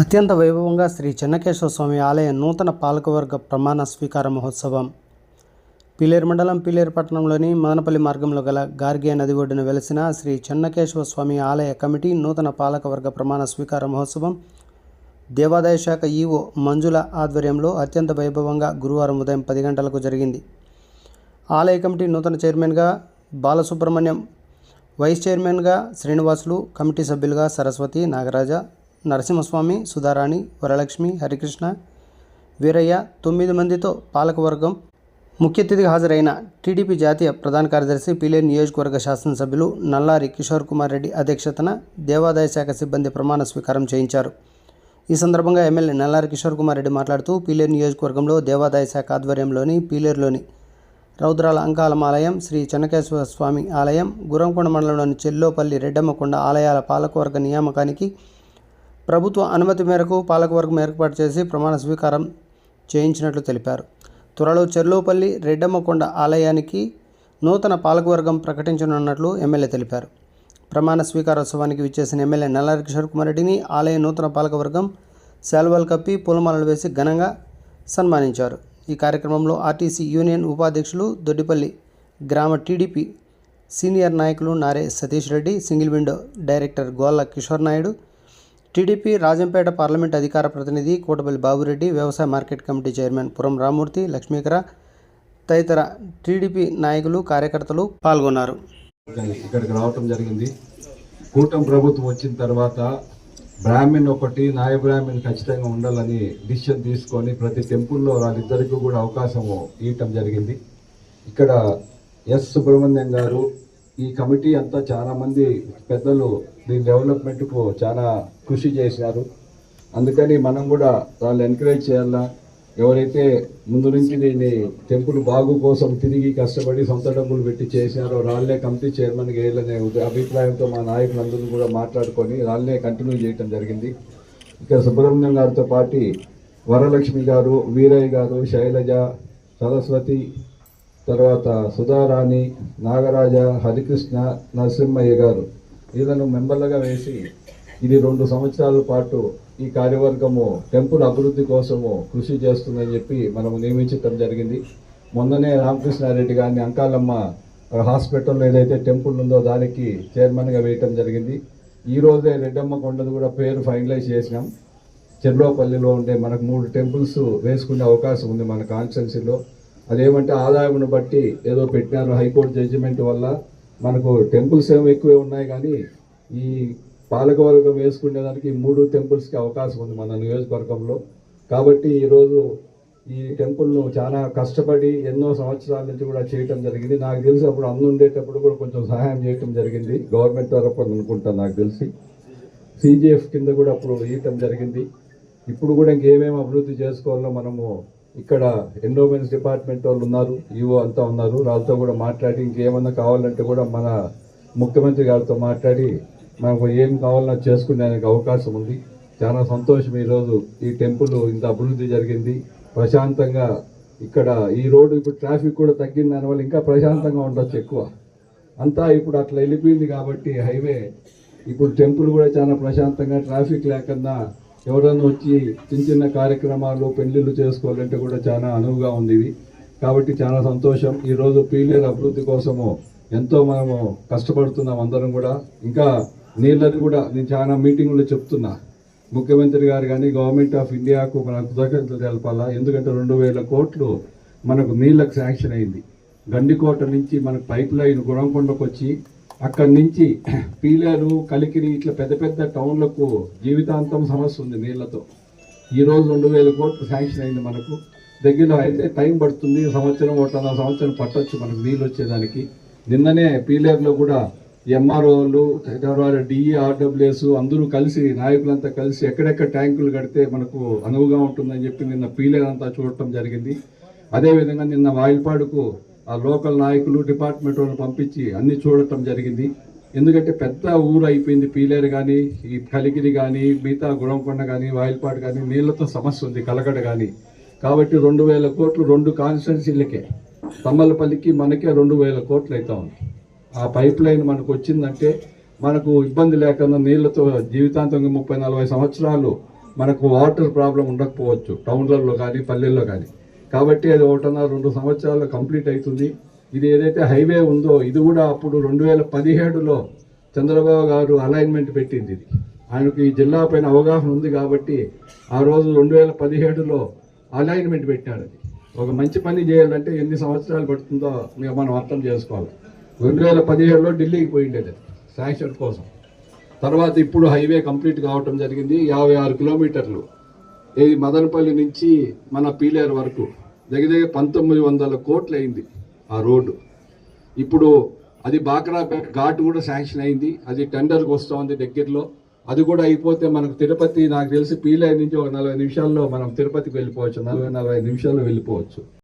అత్యంత వైభవంగా శ్రీ చెన్నకేశ్వర స్వామి ఆలయ నూతన పాలకవర్గ ప్రమాణ స్వీకార మహోత్సవం. పిలేరు మండలం పిలేరు పట్టణంలోని మదనపల్లి మార్గంలో గల గార్గే నది ఒడ్డున వెలసిన శ్రీ చెన్నకేశ్వర స్వామి ఆలయ కమిటీ నూతన పాలకవర్గ ప్రమాణ స్వీకార మహోత్సవం. దేవాదాయ శాఖ ఈఓ మంజుల ఆధ్వర్యంలో అత్యంత వైభవంగా గురువారం ఉదయం పది గంటలకు జరిగింది. ఆలయ కమిటీ నూతన చైర్మన్గా బాలసుబ్రహ్మణ్యం వైస్ చైర్మన్గా శ్రీనివాసులు కమిటీ సభ్యులుగా సరస్వతి నాగరాజ నరసింహస్వామి సుధారాణి వరలక్ష్మి హరికృష్ణ వీరయ్య తొమ్మిది మందితో పాలకవర్గం ముఖ్య అతిథిగా హాజరైన టీడీపీ జాతీయ ప్రధాన కార్యదర్శి పీలే నియోజకవర్గ శాసనసభ్యులు నల్లారి కిషోర్ కుమార్ రెడ్డి అధ్యక్షతన దేవాదాయ శాఖ సిబ్బంది ప్రమాణ స్వీకారం చేయించారు. ఈ సందర్భంగా ఎమ్మెల్యే నల్లారి కిషోర్ కుమార్ రెడ్డి మాట్లాడుతూ పీలేరు నియోజకవర్గంలో దేవాదాయ శాఖ ఆధ్వర్యంలోని పీలేరులోని రౌద్రాల అంకాలం ఆలయం శ్రీ చెన్నకేశ్వర స్వామి ఆలయం గురంకొండ మండలంలోని చెల్లోపల్లి రెడ్డమ్మకొండ ఆలయాల పాలకవర్గ నియామకానికి ప్రభుత్వ అనుమతి మేరకు పాలకవర్గం ఏర్పాటు చేసి ప్రమాణ స్వీకారం చేయించినట్లు తెలిపారు. త్వరలో చెర్లోపల్లి రెడ్డమ్మకొండ ఆలయానికి నూతన పాలకవర్గం ప్రకటించనున్నట్లు ఎమ్మెల్యే తెలిపారు. ప్రమాణ స్వీకారోత్సవానికి విచ్చేసిన ఎమ్మెల్యే నల్లారి కిషోర్ కుమార్ రెడ్డిని ఆలయ నూతన పాలకవర్గం శాల్వాలు కప్పి పూలమాలలు వేసి ఘనంగా సన్మానించారు. ఈ కార్యక్రమంలో ఆర్టీసీ యూనియన్ ఉపాధ్యక్షులు దొడ్డిపల్లి గ్రామ టీడీపీ సీనియర్ నాయకులు Nare Satish Reddy single window director Golla Kishore Naidu TDP Rajampet parliament అధికార ప్రతినిధి కోటపల్లి బాబురెడ్డి వ్యవసాయ market committee chairman Puram Ramurthy Lakshmikara తదితర టీడీపీ నాయకులు కార్యకర్తలు పాల్గొన్నారు. ఇక్కడికి రావటం జరిగింది. కూటమి ప్రభుత్వం వచ్చిన తర్వాత బ్రాహ్మణ్ ఒకటి నాయ బ్రాహ్మణ్ ఖచ్చితంగా ఉండాలని డిసిషన్ తీసుకొని ప్రతి టెంపుల్లో వాళ్ళిద్దరికీ కూడా అవకాశం ఇవ్వటం జరిగింది. ఇక్కడ ఎస్ సుబ్రహ్మణ్యం గారు ఈ కమిటీ అంతా చాలామంది పెద్దలు దీని డెవలప్మెంట్కు చాలా కృషి చేశారు. అందుకని మనం కూడా వాళ్ళు ఎంకరేజ్ చేయాలా? ఎవరైతే ముందు నుంచి దీన్ని టెంపుల్ బాగు కోసం తిరిగి కష్టపడి సొంత డబ్బులు పెట్టి చేశారో రాళ్ళే కమిటీ చైర్మన్ గేయాలనే అభిప్రాయంతో మా నాయకులందరూ కూడా మాట్లాడుకొని రాళ్ళే కంటిన్యూ చేయటం జరిగింది. ఇక సుబ్రహ్మణ్యం గారితో పాటు వరలక్ష్మి గారు వీరయ్య గారు శైలజ సరస్వతి తర్వాత సుధారాణి నాగరాజ హరికృష్ణ నరసింహయ్య గారు. వీళ్ళను మెంబర్లుగా వేసి ఇది రెండు సంవత్సరాల పాటు ఈ కార్యవర్గము టెంపుల్ అభివృద్ధి కోసము కృషి చేస్తుందని చెప్పి మనము నియమించడం జరిగింది. మొన్ననే రామకృష్ణారెడ్డి గారిని అంకాలమ్మ హాస్పిటల్ ఏదైతే టెంపుల్ ఉందో దానికి చైర్మన్గా వేయటం జరిగింది. ఈ రోజే రెడ్డమ్మ కొండది కూడా పేరు ఫైనలైజ్ చేసినాం. చెర్లోపల్లిలో ఉండే మనకు మూడు టెంపుల్స్ వేసుకునే అవకాశం ఉంది మన కాన్స్టిట్యున్సీలో. అదేమంటే ఆదాయమును బట్టి ఏదో పెట్టినారు హైకోర్టు జడ్జిమెంట్ వల్ల. మనకు టెంపుల్స్ ఏమి ఎక్కువే ఉన్నాయి కానీ ఈ పాలకవర్గం వేసుకునే దానికి మూడు టెంపుల్స్కి అవకాశం ఉంది మన నియోజకవర్గంలో. కాబట్టి ఈరోజు ఈ టెంపుల్ను చాలా కష్టపడి ఎన్నో సంవత్సరాల నుంచి కూడా చేయటం జరిగింది. నాకు తెలిసి అప్పుడు అన్ను ఉండేటప్పుడు కూడా కొంచెం సహాయం చేయటం జరిగింది. గవర్నమెంట్ తరఫున అనుకుంటాను నాకు తెలిసి. సీజీఎఫ్ కింద కూడా అప్పుడు ఇవ్వటం జరిగింది. ఇప్పుడు కూడా ఇంకేమేమి అభివృద్ధి చేసుకోవాలో మనము ఇక్కడ ఎండోమెంట్స్ డిపార్ట్మెంట్ వాళ్ళు ఉన్నారు ఈవో అంతా ఉన్నారు. వాళ్ళతో కూడా మాట్లాడి ఇంకేమన్నా కావాలంటే కూడా మన ముఖ్యమంత్రి గారితో మాట్లాడి మనకు ఏం కావాలన్నా చేసుకునేందుకు అవకాశం ఉంది. చాలా సంతోషం ఈరోజు ఈ టెంపుల్ ఇంత అభివృద్ధి జరిగింది. ప్రశాంతంగా ఇక్కడ ఈ రోడ్డు ఇప్పుడు ట్రాఫిక్ కూడా తగ్గింది దానివల్ల ఇంకా ప్రశాంతంగా ఉండొచ్చు ఎక్కువ. అంతా ఇప్పుడు అట్లా వెళ్ళిపోయింది కాబట్టి హైవే. ఇప్పుడు టెంపుల్ కూడా చాలా ప్రశాంతంగా ట్రాఫిక్ లేకుండా ఎవరైనా వచ్చి చిన్న చిన్న కార్యక్రమాలు పెళ్ళిళ్ళు చేసుకోవాలంటే కూడా చాలా అనువుగా ఉంది ఇది కాబట్టి చాలా సంతోషం. ఈరోజు పీలేరు అభివృద్ధి కోసము ఎంతో మనము కష్టపడుతున్నాం అందరం కూడా. ఇంకా నీళ్ళని కూడా నేను చాలా మీటింగ్లో చెప్తున్నా. ముఖ్యమంత్రి గారు కానీ గవర్నమెంట్ ఆఫ్ ఇండియాకు మన కృతజ్ఞతలు తెలపాలా? ఎందుకంటే రెండు వేల కోట్లు మనకు నీళ్ళకు శాంక్షన్ అయింది. గండికోట నుంచి మనకు పైప్ లైన్ గుణంకొండకు వచ్చి అక్కడి నుంచి పీలేరు కలికిరి ఇట్లా పెద్ద పెద్ద టౌన్లకు జీవితాంతం సమస్య ఉంది నీళ్ళతో. ఈరోజు రెండు వేల కోట్లు శాంక్షన్ అయింది మనకు. దగ్గరలో అయితే టైం పడుతుంది సంవత్సరం ఒకటిన్నర సంవత్సరం పట్టొచ్చు మనకు నీళ్ళు వచ్చేదానికి. నిన్ననే పీలేరులో కూడా ఎంఆర్ఓలు తర్వాత డిఈఆర్డబ్ల్యూఎస్ అందరూ కలిసి నాయకులంతా కలిసి ఎక్కడెక్కడ ట్యాంకులు కడితే మనకు అనువుగా ఉంటుందని చెప్పి నిన్న పీలేరు అంతా చూడటం జరిగింది. అదేవిధంగా నిన్న వాయిల్పాడుకు ఆ లోకల్ నాయకులు డిపార్ట్మెంట్ వాళ్ళు పంపించి అన్ని చూడటం జరిగింది. ఎందుకంటే పెద్ద ఊరు అయిపోయింది పీలేరు కానీ ఈ కలిగిరి కానీ మిగతా గుణంకొండ కానీ వాయిల్పాడు కానీ నీళ్ళతో సమస్య ఉంది కలగడ కానీ కాబట్టి రెండు వేల కోట్లు రెండు కాన్స్టిట్యున్సీలకే. తమ్మలపల్లికి మనకే రెండు వేల కోట్లు అవుతా ఉంది. ఆ పైప్ లైన్ మనకు వచ్చిందంటే మనకు ఇబ్బంది లేకుండా నీళ్ళతో జీవితాంతంగా ముప్పై నలభై సంవత్సరాలు మనకు వాటర్ ప్రాబ్లం ఉండకపోవచ్చు. టౌన్లలో కానీ పల్లెల్లో కానీ కాబట్టి అది ఒకటిన్నర రెండు సంవత్సరాల్లో కంప్లీట్ అవుతుంది. ఇది ఏదైతే హైవే ఉందో ఇది కూడా అప్పుడు రెండు వేల పదిహేడులో చంద్రబాబు గారు అలైన్మెంట్ పెట్టింది ఇది. ఆయనకు ఈ జిల్లా పైన అవగాహన ఉంది కాబట్టి ఆ రోజు రెండు వేల పదిహేడులో అలైన్మెంట్ పెట్టాడు అది. ఒక మంచి పని చేయాలంటే ఎన్ని సంవత్సరాలు పడుతుందో మేము మనం అర్థం చేసుకోవాలి. రెండు వేల పదిహేడులో ఢిల్లీకి పోయిండేది శాంక్షన్ కోసం. తర్వాత ఇప్పుడు హైవే కంప్లీట్ కావటం జరిగింది యాభై ఆరు కిలోమీటర్లు. ఇది మదనపల్లి నుంచి మన పీలేరు వరకు దగ్గర దగ్గర పంతొమ్మిది వందల కోట్లు అయింది ఆ రోడ్డు. ఇప్పుడు అది బాక్రాపేట ఘాట్ కూడా శాంక్షన్ అయింది. అది టెండర్కి వస్తుంది దగ్గరలో. అది కూడా అయిపోతే మనకు తిరుపతి నాకు తెలిసి పీలేరు నుంచి ఒక నలభై నిమిషాల్లో మనం తిరుపతికి వెళ్ళిపోవచ్చు. నలభై నలభై నిమిషాల్లో వెళ్ళిపోవచ్చు.